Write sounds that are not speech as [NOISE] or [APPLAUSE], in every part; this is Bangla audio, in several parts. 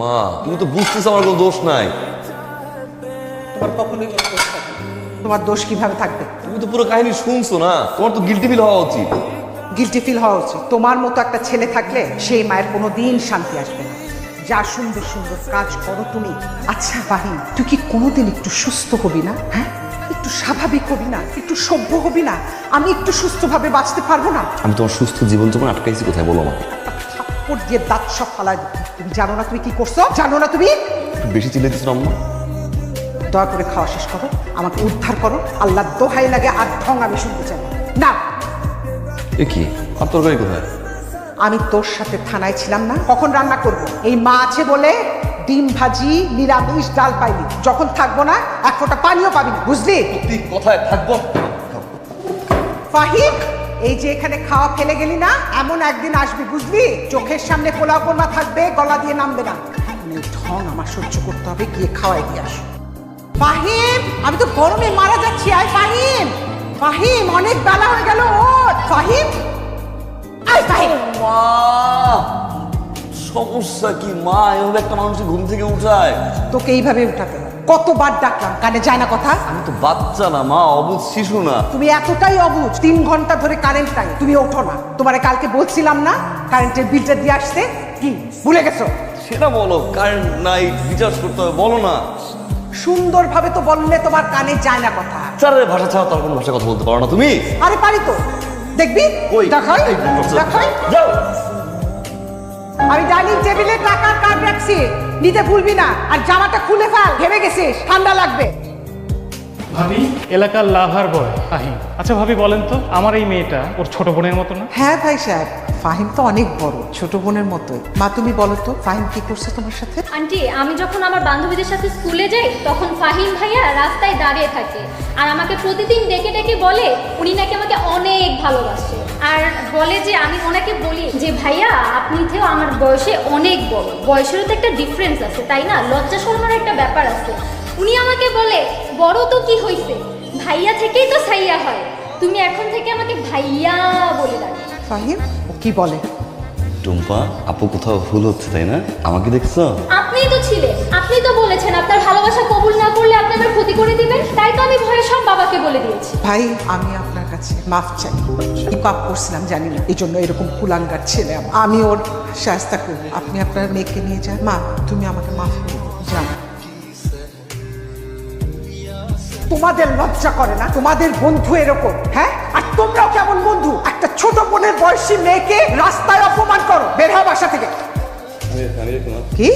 মা তুমি তো বুঝতেছো আমার কোনো দোষ নাই। তোমার কখনোই কোনো দোষ থাকবে না। তোমার দোষ কীভাবে থাকবে? তুমি তো পুরো কাহিনী শুনছো না তোমার তো গিলটি ফিল হওয়া উচিত। গিলটি ফিল হওয়া উচিত। তোমার মতো একটা ছেলে থাকলে সেই মায়ের কোনো দিন শান্তি আসবে না। যা সুন্দর সুন্দর কাজ করো তুমি। আচ্ছা বাহিন তুই কি কোনোদিন একটু সুস্থ হবি না? হ্যাঁ? একটু স্বাভাবিক হবি না? একটু সভ্য হবি না? আমি একটু সুস্থভাবে বাঁচতে পারব না? আমি তোমার সুস্থ জীবন তোমার আটকাইছি কোথায় বলো আমাকে? থাপ্পড় দিয়ে দাঁত সব দিবো। তুমি জানো না তুমি কি করছ? জানো না তুমি? বেশি চিল্লে দিচ্ছ আম্মা? দয়া করে খাওয়া শেষ করো আমাকে উদ্ধার করো। আল্লাহ দোহাই লাগে আর ঢং আমি শুনতে চাই। না। এ কি? আর তরকারি কোথায়? আমি তোর সাথে থানায় ছিলাম না কখন রান্না করব? এই মা আছে বলে ডিম ভাজি নিরামিষ ডাল পাইলি যখন থাকব না এক ফোঁটা পানিও পাবি না বুঝলি? তুই কোথায় থাকব? ফাহিম? এই যে এখানে খাওয়া ফেলে গেলি না এমন একদিন আসবি বুঝলি? চোখের সামনে পোলাও কোরমা থাকবে গলা দিয়ে নামবে না। মানে ঢং আমার সহ্য করতে হবে গিয়ে খাওয়াই দিয়ে আস। ফাহিম আমি তো গরমে মারা যাচ্ছি আয় ফাহিম। ফাহিম অনেক বেলা হয়ে গেল ওঠ। ফাহিম? আয় ফাহিম। মা সমস্যা কি মা? এভাবে একটা মানুষ ঘুম থেকে উঠায়। তোকে এইভাবে উঠাতে। কতবার ডাকলাম কানে যায় না কথা? আমি তো বাচ্চা না মা অবুধ শিশু না। তুমি এতটাই অবুঝ তিন ঘণ্টা ধরে কারেন্ট নাই তুমি ওঠো না। তোমারে কালকে বলছিলাম না কারেন্টের বিলটা দিয়ে আসতে? কি ভুলে গেছো? সেটা বলো কারেন্ট নাই রিচার্জ করতে হবে বলো না। সুন্দরভাবে তো বললে তোমার কানে যায় না কথা। স্যারের ভাষা ছাড়া তার কোনো ভাষা কথা বলতে পারো না তুমি। আরে পারি তো। দেখবি? ওই দেখাই। দেখাই। যাও। আমি ডাইনিং টেবিলে টাকার কার্ড রাখছি। নিতে ভুলবি না আর জামাটা খুলে ফেল ঘেমে গেছিস ঠান্ডা লাগবে। ভাবি এলাকার লাভার বয় ফাহিম। আচ্ছা ভাবি বলেন তো আমার এই মেয়েটা ওর ছোট বোনের মতো না? হ্যাঁ ভাই সাহেব ফাহিম তো অনেক বড় ছোট বোনের মতোই। মা তুমি বলো তো ফাহিম কি করছে তোমার সাথে? আন্টি আমি যখন আমার বান্ধবীদের সাথে স্কুলে যাই তখন ফাহিম ভাইয়া রাস্তায় দাঁড়িয়ে থাকে। আর আমাকে প্রতিদিন ডেকে ডেকে বলে উনি নাকি আমাকে অনেক ভালোবাসে। আর বলে যে, আমি ওনাকে বলি যে, ভাইয়া, আপনি থেকেও আমার বয়সে অনেক বড়। বয়সেরও তো একটা ডিফারেন্স আছে, তাই না? লজ্জা শর্মার একটা ব্যাপার আছে। উনি আমাকে বলে, বড় তো কি হইছে? ভাইয়া থেকেই তো সাইয়া হয়। তুমি এখন থেকে আমাকে ভাইয়া বলে ডাকো। ফাহিম কি বলে? টুম্পা আপু কোথাও ভুল হচ্ছে তাই না? আমাকে দেখছ? আপনিই তো ছিলেন। আপনি তো বলেছেন আপনার ভালোবাসা কবুল না করলে আপনি আমার ক্ষতি করে দিবেন। তাই তো আমি ভয়ে সব বাবাকে বলে দিয়েছি। ভাই আমি আপনার কাছে মাফ চাই। কি পাপ করছিলাম জানি না। এই জন্য এরকম কুলাঙ্গার ছেলে আমি ওর শাস্তা করব। আপনি আপনার মেয়েকে নিয়ে যান। মা তুমি আমাকে মাফ করে দিও। যান তোমাদের লজ্জা করে না? তোমাদের বন্ধু এরকম হ্যাঁ? আর তোমরাও কেমন বন্ধু? ছোট বোনের বয়সী মেয়েকে রাস্তায় অপমান করো। বের হও বাসা থেকে। কি?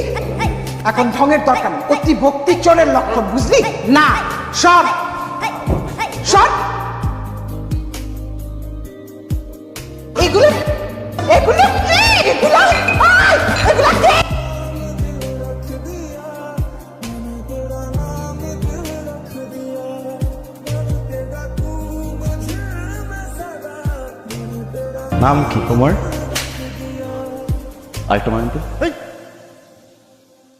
এখন ঢঙের দরকার অতি ভক্তি চোরের লক্ষণ, বুঝলি? না সব সব নাম কি তোমার? আরেকটা মানে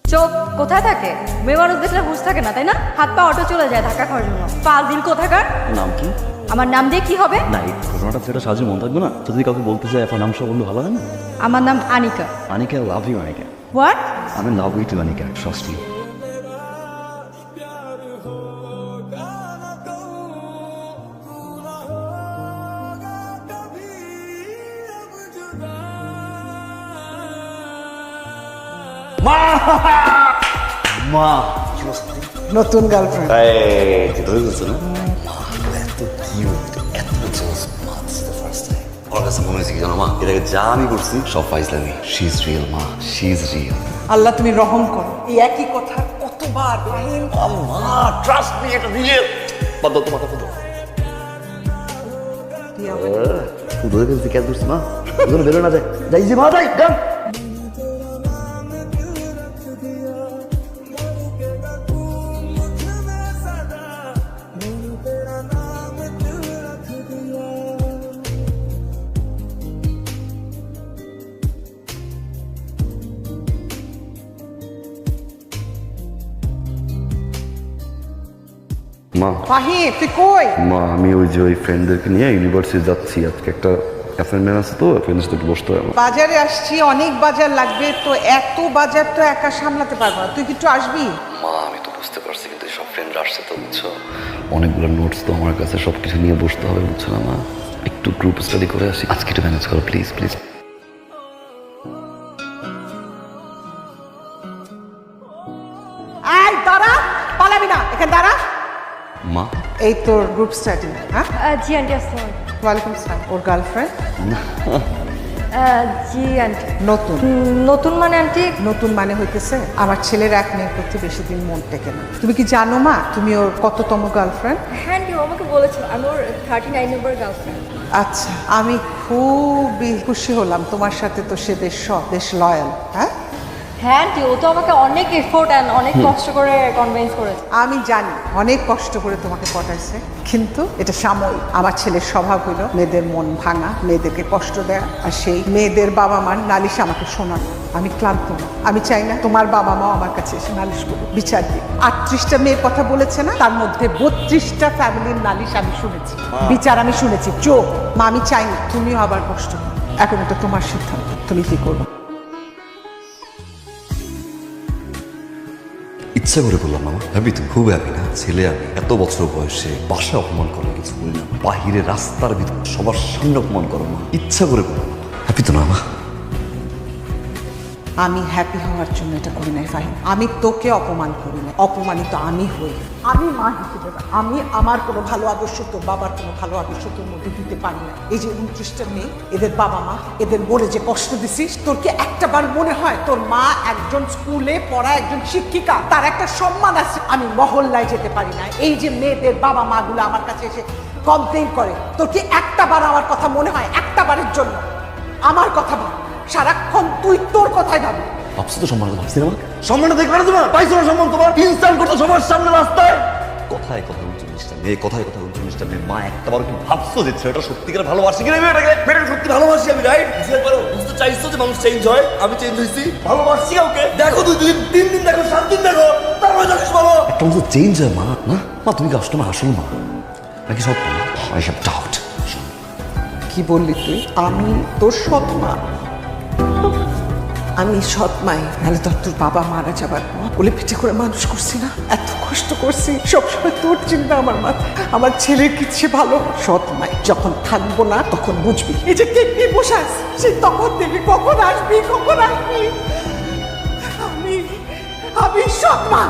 চোখ কোথায় থাকে? মেয়ে মানুষ দেখলে হুঁশ থাকে না তাই না? হাত পা অটো চলে যায় ধাক্কা খাওয়ার জন্য। পাঁচ দিন কোথাকার? নাম কি? আমার নাম দিয়ে কি হবে? না এই ঘটনাটা সেটা সাহায্য মনে থাকবে না। যদি কাউকে বলতে চাই আপনার নাম সব বললে ভালো হয় না? আমার নাম Anika. Anika love you Anika. What আমি love you too Anika trust মা। নতুন গার্লফ্রেন্ড এই যেটা না? এত কিউট এত জোস মা দিস দ্য ফার্স্ট টাইম ওর কাছে মনে হয়েছে কি জানো মা? এটাকে যা আমি করছি সব ফাইজলামি। শি ইজ রিয়েল মা। শি ইজ রিয়েল আল্লাহ তুমি রহম করো। এই একই কথা কতবার ফাহিম মা ট্রাস্ট মি এটা রিয়েল বাদ দাও কেন করছি মা। বেরো না যায় যাই যে মা যাই গান মা। ফাহিম তুই কই? মা আমি ওই যে ওই ফ্রেন্ডদেরকে নিয়ে ইউনিভার্সিটি যাচ্ছি। আজকে একটা ফ্রেন্ড আছে তো ফ্রেন্ডের সাথে একটু বসতে হবে আমার। বাজারে আসছি অনেক বাজার লাগবে তো এত বাজার তো একা সামলাতে পারব না। তুই কি একটু আসবি? মা আমি তো বুঝতে পারছি কিন্তু সব ফ্রেন্ড আসছে তো বুঝছ? অনেকগুলো নোটস তো আমার কাছে সব কিছু নিয়ে বসতে হবে বুঝছ না মা? একটু গ্রুপ স্টাডি করে আসি। আজকে একটু ম্যানেজ করো প্লিজ প্লিজ এই দাঁড়া পালাবি না। এখানে দাঁড়া। মা? এই তোর গ্রুপ স্টাডি হ্যাঁ? জি আন্টি আসসালাম ওয়েলকাম স্যার ওর গার্লফ্রেন্ড জি আন্টি। নতুন? নতুন মানে আন্টি? নতুন মানে হইতেছে আমার ছেলের এক মেয়ের প্রতি বেশি দিন মন টেকে না। তুমি কি জানো মা তুমি ওর কততম গার্লফ্রেন্ড হ্যাঁ আন্টি ও আমাকে বলেছিল আমি ওর থার্টি নাইন নম্বর গার্লফ্রেন্ড আচ্ছা আমি খুবই খুশি হলাম তোমার সাথে তো সে বেশ সৎ বেশ লয়াল হ্যাঁ? হ্যাঁ আন্টি ও তো আমাকে অনেক এফোর্ট অ্যান্ড অনেক কষ্ট করে কনভিন্স করেছে। আমি জানি অনেক কষ্ট করে তোমাকে পটাইছে কিন্তু এটা সাময়িক। আমার ছেলের স্বভাব হইল মেয়েদের মন ভাঙা মেয়েদেরকে কষ্ট দেয়া আর সেই মেয়েদের বাবা মার নালিশ আমাকে শোনানো। আমি ক্লান্ত না আমি চাই না তোমার বাবা মাও আমার কাছে এসে নালিশ করুক। বিচার দিক। আটত্রিশটা মেয়ের কথা বলেছে না তার মধ্যে বত্রিশটা ফ্যামিলির নালিশ আমি শুনেছি। বিচার আমি শুনেছি চোখ। মা আমি চাই না তুমিও আবার কষ্ট এখন এটা তোমার সিদ্ধান্ত তুমি কি করবে? ইচ্ছা করে বললাম, মামা হ্যাপি তুমি খুব হ্যাপি না, ছেলে আমি, এত বছর বয়সে বাসা অপমান করে কিছু বলি না, বাহিরে রাস্তার ভিতর সবার সামনে অপমান করো, মা। ইচ্ছা করে বললাম হ্যাপি তো না, মা। আমি হ্যাপি হওয়ার জন্য এটা করি নাই, ফাহিম। আমি তোকে অপমান করি না অপমানিত আমি হই। আমি মা হিসেবে আমি আমার কোনো ভালো আদর্শ, তোর বাবার কোনো ভালো আদর্শ তোর মধ্যে দিতে পারি না এই যে উনত্রিশটা মেয়ে, এদের বাবা মা, এদের বলে যে কষ্ট দিছিস, তোর কি একটা বার মনে হয় তোর মা একজন স্কুলে পড়া একজন শিক্ষিকা, তার একটা সম্মান আছে? আমি মহল্লায় যেতে পারি না এই যে মেয়েদের বাবা মাগুলো আমার কাছে এসে কমপ্লেন করে, তোর কি একটা বার আমার কথা মনে হয়? একটা বারের জন্য। আমার কথা সারাক্ষণ তুই তোর কথাই ভাবি। ভাবছ তো সম্মান ভাবছি না সম্মান দেখবে না তোমার? পাইছো না সম্মান তোমার? ইনস্টাল করতো সবার সামনে রাস্তায়? কথায় কথা উনচল্লিশটা মেয়ে কথায় কথা উনচল্লিশটা মেয়ে। মা একটা বার কি ভাবছ যে ছেলেটা সত্যিকার ভালোবাসি কিনা? মেয়েটাকে মেয়েটাকে সত্যি ভালোবাসি আমি রাইট বুঝতে পারো বুঝতে চাইছো যে মানুষ চেঞ্জ হয় আমি চেঞ্জ হয়েছি। ভালোবাসি কাউকে? দেখো দুই দিন তিন দিন দেখো সাত দিন দেখো তারপরে জানিস ভালো একটা মানুষ চেঞ্জ হয় মা না? মা তুমি কি আসলে আসল মা? নাকি সব আই হ্যাভ ডাউট কি বললি তুই? আমি তোর সৎ মা। আমি সৎ মাই। নাহলে তোর তোর বাবা মারা যাবার কোলে পিঠে করে মানুষ করছি না। এত কষ্ট করছি, সবসময় তোর চিন্তা আমার মাথা আমার ছেলের কিচ্ছে ভালো? সৎ মাই, যখন থাকব না তখন বুঝবি। এই যে কেক নিয়ে বসে আছি সে তখন দেখবি কখন আসবি কখন আসবি। আমি আমি সৎ মা।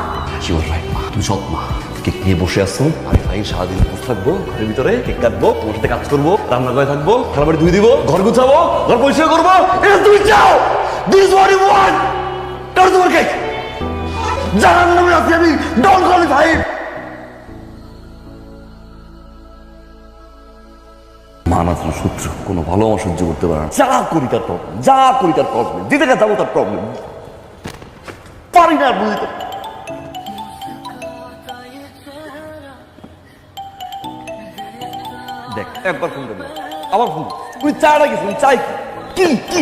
শিওর রাইট মা, তুমি সৎ মা। কেক নিয়ে বসে আসছো আমি ভাই সারাদিন বসে থাকব, ঘরের ভিতরে কেক কাটবো, তোমার সাথে কাজ করব। রান্না করে থাকব খাবার বাড়ি ধুয়ে দিব, ঘর গুছাবো, ঘর পরিষ্কার করব। এটা তুমি চাও দিস ওয়াট ইউ ওয়ান্ট কার তোমার কেক জানার নামে আছি, আমি ডন ভাই মানাস সূত্র কোনো ভালো সহ্য করতে পারে না। যা করি তার প্রবলেম যা করি তার প্রবলেম যেতে যাব তার প্রবলেম পারি না বুঝতে। একবার ফোন করবে। আবার ফোন তুই চাটা কি ফোন চাই কি? কি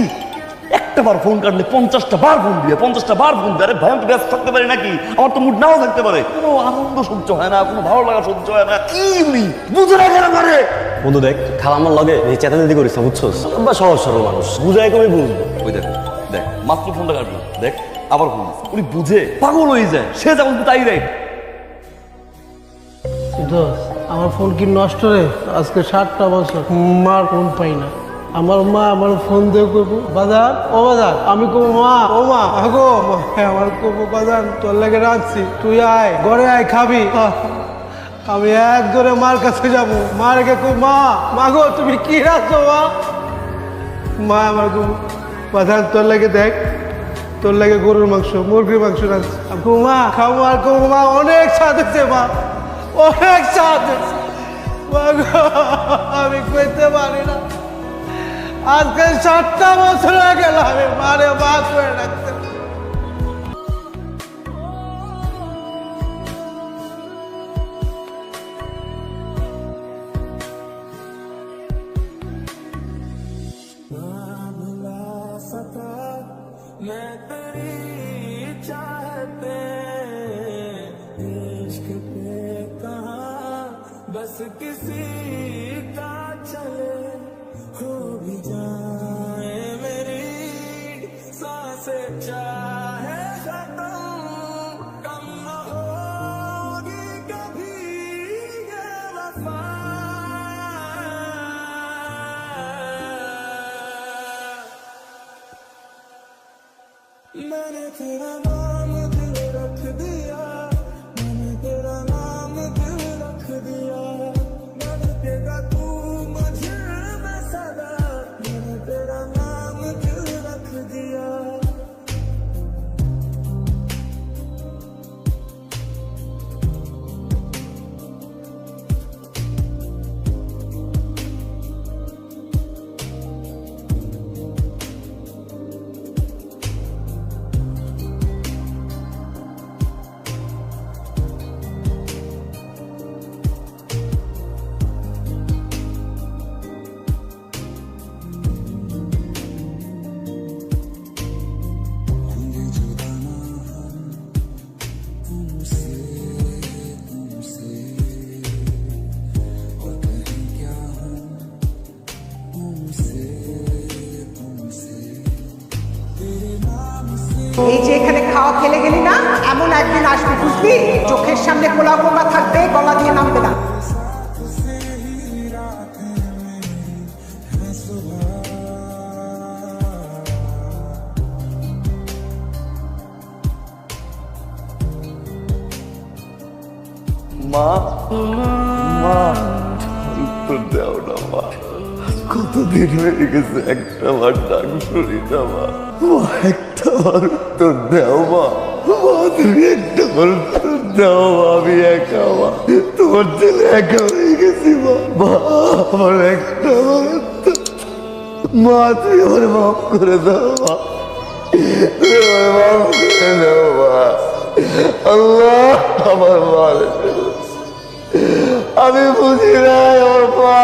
একটা বার ফোন কাটলে পঞ্চাশটা বার ফোন দিয়ে পঞ্চাশটা বার ফোন দিয়ে। আরে ভাই আমি ব্যস্ত থাকতে পারি নাকি? আমার তো মুড নাও থাকতে পারে। কোনো আনন্দ সহ্য হয় না কোনো ভালো লাগা সহ্য হয় না। কি উনি বুঝে না কেন পারে? বন্ধু দেখ খালামার লগে এই চেতাচেতি করিস না বুঝছোস? বা সহজ সরল মানুষ বুঝাই কমই বুঝব ওই দেখ দেখ মাত্র ফোনটা কাটলো দেখ আবার ফোন উনি বুঝে পাগল হয়ে যায় সে যেমন তাই রাইট দোষ আমার ফোন কি নষ্ট রে? আজকে সাতটা বছর। মার ফোন পাই না। আমার মা আমার ফোন দিয়ে করব বাজার ও বাজার আমি কবো মা ও মা আগো হ্যাঁ আমার কবো বাজার তোর লেগে রাখছি তুই আয় ঘরে আয় খাবি। [LAUGHS] আমি এক ধরে মার কাছে যাব। মার গে কো মা মাগো তুমি কি রাখছো মা? মা আমার কবো বাজার তোর লাগে দেখ তোর লাগে গরুর মাংস মুরগির মাংস রাখছি আমি কবো, মা খাব আর কবো মা অনেক স্বাদ হচ্ছে মা। অনেক হচ্ছে। আমি কইতে পারি না আজকে সাতটা বছর গেল, আমি মারে বাস করে রাখতে भी जाए मेरी साँसें चाहे এই যে এখানে খাওয়া ফেলে গেলি না, এমন একদিন আসবে বুঝলি? চোখের সামনে পোলাও পোকা থাকবে, গলা দিয়ে নামবে না। কতদিন হয়ে গেছে, একটা বার ডাক শুনি না, মা। আমার উত্তর দাও মা তুমি একটা উত্তর দাও আমি একা মা তোমার ছেলে একা হয়ে গেছি মা মা আমার একটা মা তুমি আমার মাফ করে দাও মা মাফ করে দাও মা আল্লাহ আমার মা আমি বুঝি না আমার মা